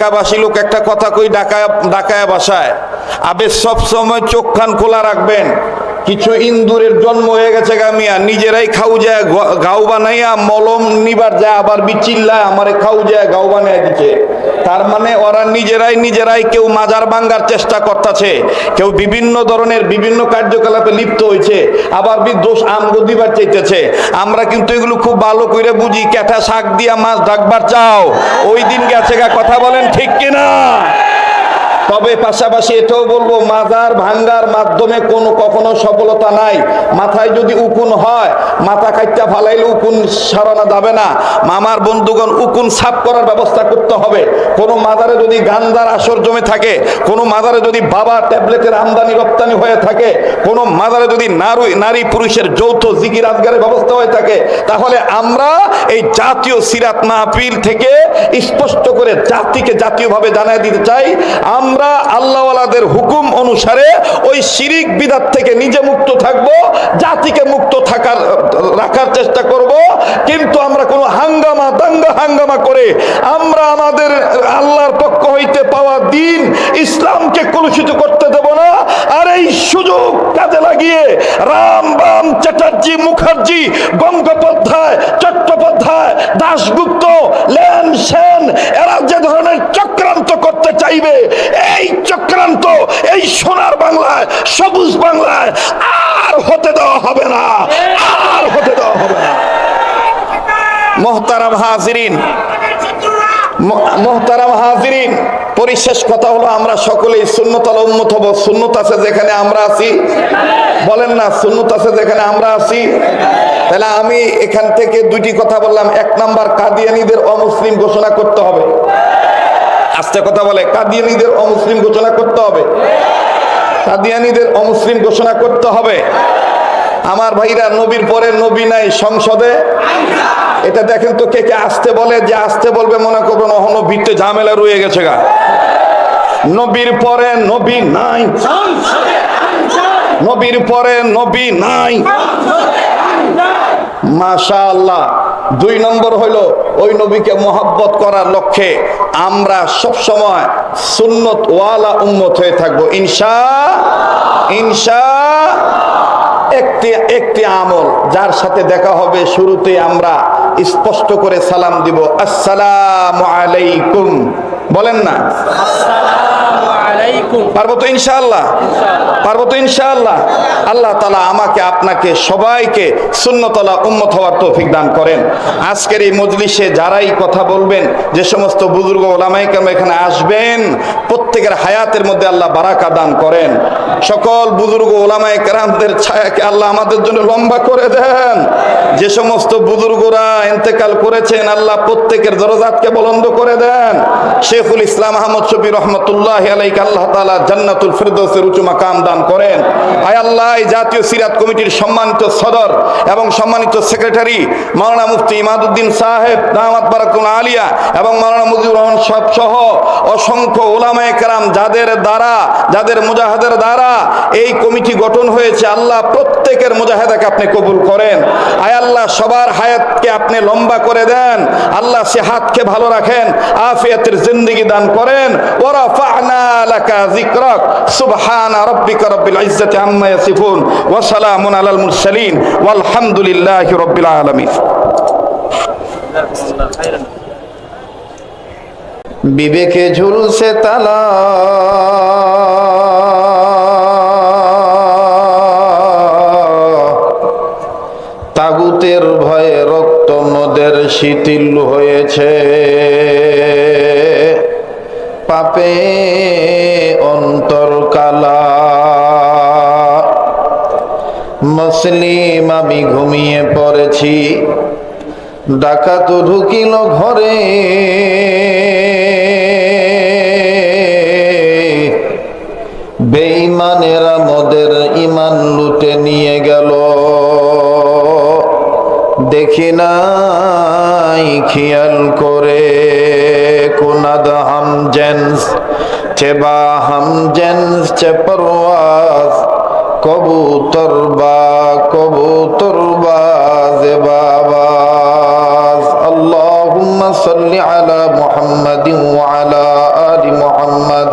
ঢাকাবাসী লোক একটা কথা কই ঢাকা ঢাকায় বাসায়। আবে সব সময় চোখ কান খোলা রাখবেন। কিছু ইন্দুরের জন্ম হয়ে গেছে গামিয়া নিজেরাই খাও যায় গাও বানাইয়া মলম নিবার যায়, আবার বিচিল্লায় আমারে খাও যায় গাও বানাইয়া দিচ্ছে তার মানে ওরা নিজেরাই নিজেরাই কেউ মাজার ভাঙ্গার চেষ্টা করতেছে। কেউ বিভিন্ন ধরনের বিভিন্ন কার্যকলাপে লিপ্ত হয়েছে আবার দোষ আমগো দিবার চাইতেছে। আমরা কিন্তু এগুলো খুব ভালো করে বুঝি ক্যাটা শাক দিয়া মাছ ডাকবার চাও। ওই দিন গেছে গা, কথা বলেন ঠিক কিনা? তবে পাশাপাশি এটাও বলব, মাজার ভাঙ্গার মাধ্যমে কোনো কখনো সফলতা নাই। মাথায় যদি উকুন হয়, মাথা কাইটা ফালাইলে উকুন সারানো যাবে না। মামার বন্ধুগণ, উকুন সাফ করার ব্যবস্থা করতে হবে। কোনো মাজারে যদি গান্দার আসর জমে থাকে, কোনো মাজারে যদি বাবা ট্যাবলেটের আমদানি রপ্তানি হয়ে থাকে, কোনো মাজারে যদি নারী নারী পুরুষের যৌথ জিকির আজগারের ব্যবস্থা হয়ে থাকে, তাহলে আমরা এই জাতীয় সিরাত মাহফিল থেকে স্পষ্ট করে জাতিকে জাতীয়ভাবে জানাই দিতে চাই। আমরা আল্লাহওয়ালাদের হুকুম অনুসারে ওই শিরিক বিদাত থেকে নিজে মুক্ত থাকব, জাতিকে মুক্ত থাকার, রাখার চেষ্টা করব। কিন্তু আমরা কোনো হাঙ্গামা, দাঙ্গা হাঙ্গামা করে আমরা আমাদের আল্লাহর পক্ষ হইতে পাওয়া দিন ইসলামকে কলুষিত করতে এই সুযোগ কাজে লাগিয়ে রাম বাম চ্যাটার্জি মুখার্জি, গঙ্গোপাধ্যায়, চট্টোপাধ্যায়, দাশগুপ্ত, লেন সেন, এরা যে ধরনের চক্রান্ত করতে চাইবে, এই চক্রান্ত, এই সোনার বাংলায়, সবুজ বাংলায় আর হতে দেওয়া হবে না, আর হতে দেওয়া হবে না। মোহতারাম হাজিরিন মোহতারাম হাজিরিন, পরিশেষ কথা হলো আমরা সকলেই শূন্যতল উন্মত হব। শূন্যত আছে যেখানে আমরা আছি। বলেন না শূন্যত আছে যেখানে আমরা আছি? তাহলে আমি এখান থেকে দুইটি কথা বললাম। এক নাম্বার, কাদিয়ানিদের অমুসলিম ঘোষণা করতে হবে। আস্তে কথা বলে, কাদিয়ানিদের অমুসলিম ঘোষণা করতে হবে। কাদিয়ানিদের অমুসলিম ঘোষণা করতে হবে। আমার ভাইরা নবীর পরে নবী নাই সংসদে। এটা দেখেন তো কে কে আসতে বলে, যে আসতে বলবে মনে করবেন, অহনো ভিত্তে ঝামেলা রয়ে গেছে গা। নবীর পরে নবী নাই। নবীর পরে নবী নাই। মাশা আল্লাহ দুই নম্বর হইল, ওই নবীকে মোহাব্বত করার লক্ষ্যে আমরা সব সময় সুন্নত ওয়ালা উম্মত হয়ে থাকব। ইনশা ইনশা একটি একটি আমল, যার সাথে দেখা হবে শুরুতে আমরা স্পষ্ট করে সালাম দিব। আসসালাম আলাইকুম। বলেন না। পারব তো ইনশাআল্লাহ? পারব তো ইনশাআল্লাহ? আল্লাহ তালা আমাকে আপনাকে সবাইকে শূন্যতলা উম্মত হওয়ার তৌফিক দান করেন। আজকের এই মজলিসে যারাই কথা বলবেন যে সমস্ত বুজুর্গ ওলামাইকাম এখানে আসবেন প্রত্যেকের হায়াতের মধ্যে আল্লাহ বারাকা দান করেন। সকল বুজুর্গ ওলামাই কেরামদের ছায়াকে আল্লাহ আমাদের জন্য লম্বা করে দেন। যে সমস্ত বুজুর্গরা ইন্তেকাল করেছেন আল্লাহ প্রত্যেকের দরজাতকে বলন্দ করে দেন। শেখুল ইসলাম আহমদ শফি রহমতুল্লাহ আলাইক আল্লাহ তালা জান্নাতুল ফিরদৌসের উঁচু মাকাম দান করেন। আয় আল্লাহ জাতীয় সিরাত কমিটির সম্মানিত সদর এবং সম্মানিত সেক্রেটারি মাওলানা মুফতি ইমাদুদ্দিন সাহেব, দামাত বারাকুল আলিয়া এবং মাওলানা মুজিবুর রহমান সাহেব সহ অসংখ্য ওলামায়ে কেরাম যাদের দ্বারা, যাদের মুজাহাদের দ্বারা এই কমিটি গঠন হয়েছে, আল্লাহ প্রত্যেকের মুজাহাদাকে আপনি কবুল করেন। আয় আল্লাহ, সবার হায়াতকে আপনি লম্বা করে দেন। আল্লাহ সে হাতকে ভালো রাখেন, আফিয়াতের জিন্দেগি দান করেন। ওরা ফাহনা সুবহান রাব্বিকা রব্বিল ইজ্জাতি আম্মা ইয়াসিফুন। ওয়া সালামুন আলাল মুরসালিন। ওয়াল হামদুলিল্লাহি রাব্বিল আলামিন। বিবেকে ঝুলছে তালা। তাগুতের ভয়ে রক্ত নদের শিথিল হয়েছে। পাপে অন্তর কালা। মুসলিম আমি ঘুমিয়ে পড়েছি। ডাকাত ঢুকিল ঘরে। দেখি নাই খেয়াল করে কুনাদ হাম জেন্স, চেবা হাম জেন্স চেপরওয়াস কবুতর বা কবুতর বাজ বাবাজ। আল্লাহুম্মা সাল্লি আলা মোহাম্মদ ওয়া আলা আলি মুহাম্মাদ।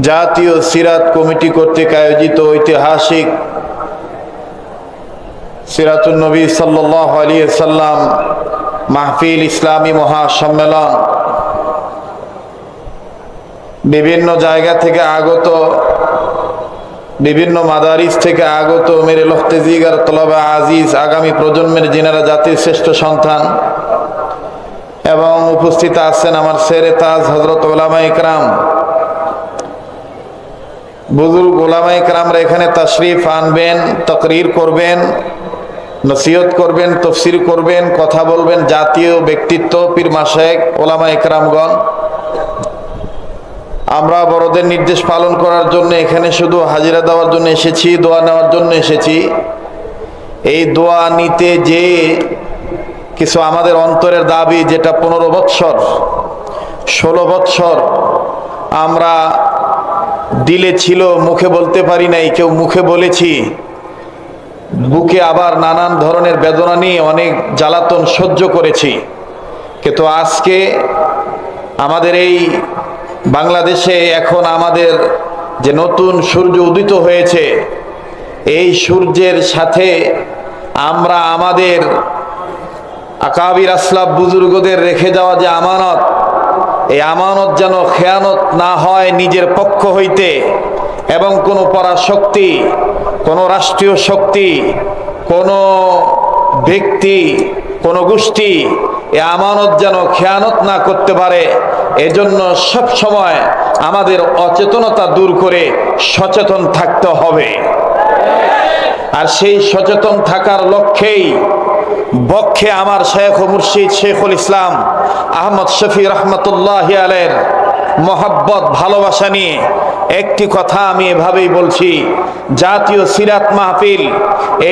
জাতীয় সিরাত কমিটি কর্তৃক আয়োজিত ঐতিহাসিক সিরাতুল নবী সাল্লাহ আলী সাল্লাম মাহফিল ইসলামী মহাসম্মেলন বিভিন্ন জায়গা থেকে আগত, বিভিন্ন মাদারিস থেকে আগত মেরে লখতেজিগার তলবা আজিজ আগামী প্রজন্মের যিনারা জাতির শ্রেষ্ঠ সন্তান এবং উপস্থিত আছেন আমার সেরে তাজ হজরত ওলামা ইকরাম বুজুর্গ ওলামা ইকরামরা এখানে তাশরিফ আনবেন, তকরির করবেন, নসিহত করবেন, তফসির করবেন, কথা বলবেন, জাতীয় ব্যক্তিত্ব, পীর মাসায়েক ওলামা ইকরামগণ আমরা বড়দের নির্দেশ পালন করার জন্য এখানে শুধু হাজিরা দেওয়ার জন্য এসেছি, দোয়া নেওয়ার জন্য এসেছি। এই দোয়া নিতে যে কিছু আমাদের অন্তরের দাবি, যেটা পনেরো বৎসর, ষোলো বৎসর আমরা দিলে ছিল, মুখে বলতে পারি নাই, কেউ মুখে বলেছি। বুকে আবার নানান ধরনের বেদনা নিয়ে অনেক জ্বালাতন সহ্য করেছি। কিন্তু আজকে আমাদের এই বাংলাদেশে এখন আমাদের যে নতুন সূর্য উদিত হয়েছে, এই সূর্যের সাথে আমরা আমাদের আকাবির আসলাব বুজুর্গদের রেখে যাওয়া যে আমানত আমানত যেন খেয়ানত না হয় নিজের পক্ষ হইতে এবং কোনো পরাশক্তি, কোনো রাষ্ট্রীয় শক্তি, কোনো ব্যক্তি, কোনো গোষ্ঠী এ আমানত যেন খেয়ানত না করতে পারে, এজন্য সব সময় আমাদের অচেতনতা দূর করে সচেতন থাকতে হবে। আর সেই সচেতন থাকার লক্ষ্যেই বক্ষে আমার শেখ মুর্শিদ শেখুল ইসলাম আহমদ শফি রহমতুল্লাহ আলের মহাব্বত, ভালোবাসা নিয়ে একটি কথা আমি এভাবেই বলছি, জাতীয় সিরাত মাহফিল,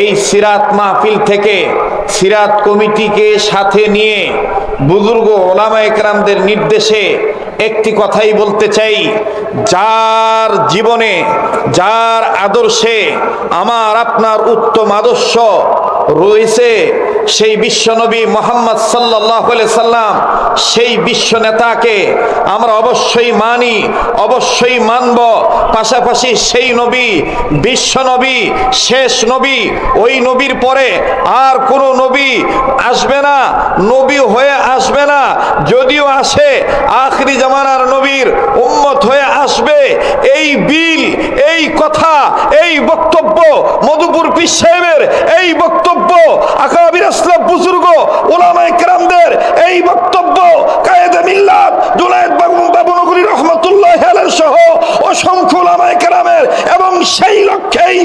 এই সিরাত মাহফিল থেকে সিরাত কমিটিকে সাথে নিয়ে বুজুর্গ ওলামা একরামদের নির্দেশে একটি কথাই বলতে চাই, যার জীবনে, যার আদর্শে আমার আপনার উত্তম আদর্শ রয়েছে, সেই বিশ্বনবী মোহাম্মদ সাল্লাহ সাল্লাম, সেই বিশ্ব নেতাকে আমরা অবশ্যই মানি, অবশ্যই মানব। পাশাপাশি সেই নবী বিশ্ব নবী শেষ নবী, ওই নবীর পরে আর কোনো নবী আসবে না। নবী হয়ে আসবে যদিও আসে, আখরি জামানার নবীর উম্মত হয়ে আসবে, এই বিল, এই কথা, এই বক্তব্য, মধুপুর পীর সাহেবের এই বক্তব্য আকাবির আসলাম বুজুর্গ ওলামায়ে কেরামদের এই বক্তব্য, কায়েদে মিল্লাত, জুনায়েদ বাবু বাবুনগরী রহমতুল্লাহ সহ অসংখ্য ওলামায়ে কেরামের এবং সেই লক্ষ্যেই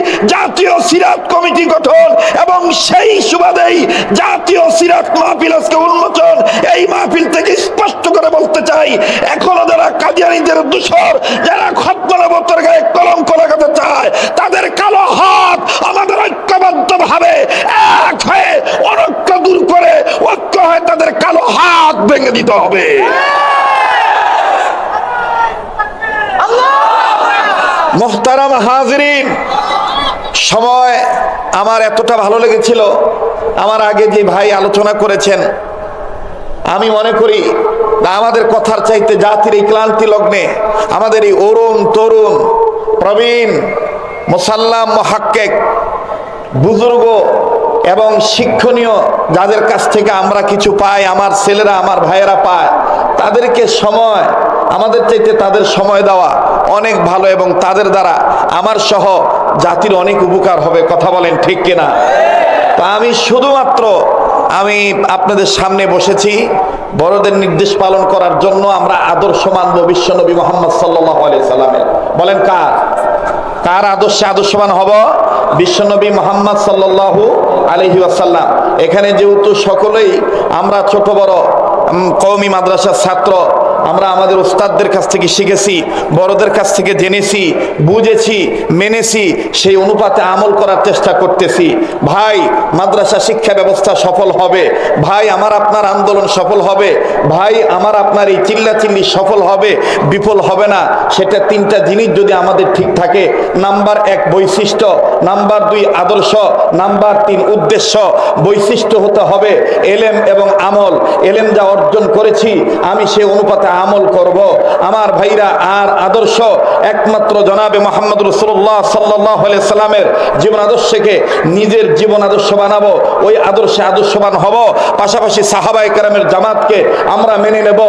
জাতীয় সিরাত কমিটি গঠন এবং সেই সুবাদেই জাতীয় সিরাত মাহফিল আজকে উন্মোচন। এই মাহফিল থেকে স্পষ্ট করে বলতে চাই এখনও যারা কাদিয়ানিদের দূষর যারা খতমানবতের গায়ে কলঙ্ক লাগাতে চায় তাদের কালো হাত আমাদের ঐক্যবদ্ধ ভাবে এক হয়ে অনৈক্য দূর করে ঐক্য হয়ে তাদের কালো হাত ভেঙে দিতে হবে। মোহতারাম হাজরিন সময় আমার এতটা ভালো লেগেছিল। আমার আগে যে ভাই আলোচনা করেছেন, আমি মনে করি আমাদের কথার চাইতে জাতির এই ক্লান্তি লগ্নে আমাদের এই অরুণ তরুণ, প্রবীণ, মোসাল্লাম মহাক্কেক, বুজুর্গ এবং শিক্ষণীয় যাদের কাছ থেকে আমরা কিছু পাই, আমার ছেলেরা, আমার ভাইয়েরা পায়, তাদেরকে সময়, আমাদের চাইতে তাদের সময় দেওয়া অনেক ভালো এবং তাদের দ্বারা আমার সহ জাতির অনেক উপকার হবে, কথা বলেন ঠিক কিনা? তা আমি শুধুমাত্র আমি আপনাদের সামনে বসেছি বড়দের নির্দেশ পালন করার জন্য আমরা আদর্শ মানব বিশ্বনবী মোহাম্মদ সাল্লাহ সাল্লামের। বলেন কার? কার আদর্শে আদর্শবান হব? বিশ্বনবী মোহাম্মদ সাল্লাল্লাহু আলহি আসাল্লাম এখানে যেহেতু সকলেই আমরা ছোট বড় কওমি মাদ্রাসার ছাত্র আমরা আমাদের ওস্তাদদের কাছ থেকে শিখেছি, বড়দের কাছ থেকে জেনেছি, বুঝেছি, মেনেছি, সেই অনুপাতে আমল করার চেষ্টা করতেছি। ভাই, মাদ্রাসা শিক্ষা ব্যবস্থা সফল হবে। ভাই, আমার আপনার আন্দোলন সফল হবে। ভাই, আমার আপনার এই চিল্লাচিল্লি সফল হবে। বিফল হবে না। সেটা তিনটা জিনিস যদি আমাদের ঠিক থাকে। নাম্বার এক, বৈশিষ্ট্য। নাম্বার দুই, আদর্শ। নাম্বার তিন, উদ্দেশ্য। বৈশিষ্ট্য হতে হবে এলেম এবং আমল। এলেম যা অর্জন করেছি, আমি সে অনুপাতে আমল করব। আমার ভাইরা আর আদর্শ একমাত্র জনাবে মোহাম্মদ রসুল্লাহ সাল্লাহ সাল্লামের জীবন আদর্শকে নিজের জীবন আদর্শ বানাবো, ওই আদর্শে আদর্শবান হব। পাশাপাশি সাহাবাই কারামের জামাতকে আমরা মেনে নেব।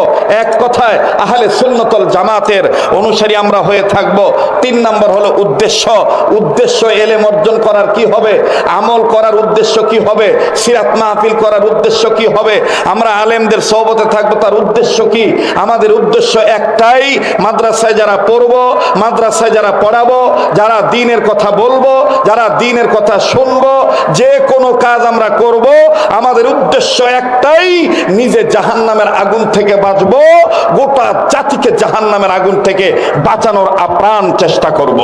এক কথায়, আহলে সুন্নতল জামাতের অনুসারী আমরা হয়ে থাকব। তিন নম্বর হলো উদ্দেশ্য। উদ্দেশ্য এলেম অর্জন করার কি হবে? আমল করার উদ্দেশ্য কি হবে? সিরাত মাহফিল করার উদ্দেশ্য কি হবে? আমরা আলেমদের সহবতে থাকব, তার উদ্দেশ্য কি? আমাদের উদ্দেশ্য একটাই, মাদ্রাসায় যারা পড়ব, মাদ্রাসায় যারা পড়াবো, যারা দিনের কথা বলব, যারা দিনের কথা শুনব, যে কোনো কাজ আমরা করব, আমাদের উদ্দেশ্য একটাই, নিজে জাহান্নামের আগুন থেকে বাঁচবো, গোটা জাতিকে জাহান্নামের আগুন থেকে বাঁচানোর আপ্রাণ চেষ্টা করব।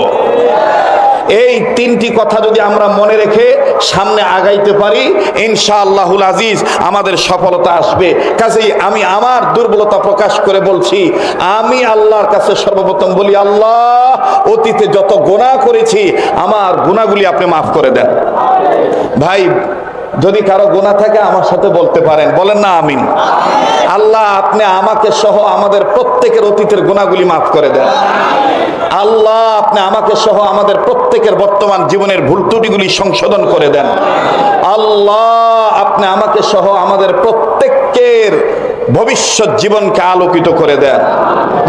এই তিনটি কথা যদি আমরা মনে রেখে সামনে আগাইতে পারি, ইনশাআল্লাহুল আজিজ আমাদের সফলতা আসবে। কাজেই আমি আমার দুর্বলতা প্রকাশ করে বলছি, আমি আল্লাহর কাছে সর্বপ্রথম বলি, আল্লাহ, অতীতে যত গোনা করেছি, আমার গুণাগুলি আপনি মাফ করে দেন। ভাই, যদি কারও গোনা থাকে, আমার সাথে বলতে পারেন। বলেন না, আমিন। আল্লাহ, আপনি আমাকে সহ আমাদের প্রত্যেকের অতীতের গুণাগুলি মাফ করে দেন। আল্লাহ, আপনি আমাকে সহ আমাদের প্রত্যেকের বর্তমান জীবনের ভুল ত্রুটিগুলি সংশোধন করে দেন। আল্লাহ, আপনি আমাকে সহ আমাদের প্রত্যেকের ভবিষ্যৎ জীবনকে আলোকিত করে দেন।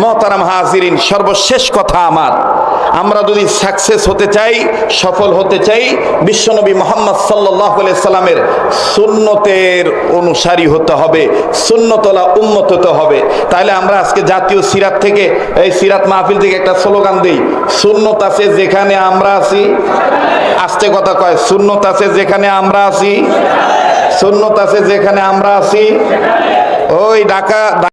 মহতারাম হাজিরিন, সর্বশেষ কথা আমার। আমরা যদি সাকসেস হতে চাই, সফল হতে চাই, বিশ্বনবী মোহাম্মদ সাল্লাহ সাল্লামের সুন্নতের অনুসারী হতে হবে, সুন্নতলা উন্মত হতে হবে। তাহলে আমরা আজকে জাতীয় সিরাত থেকে, এই সিরাত মাহফিল থেকে একটা স্লোগান দিই, সুন্নত আছে যেখানে আমরা আছি। আস্তে কথা কয়, সুন্নত আছে যেখানে আমরা আছি। সুন্নত আছে যেখানে আমরা আছি। ওই ঢাকা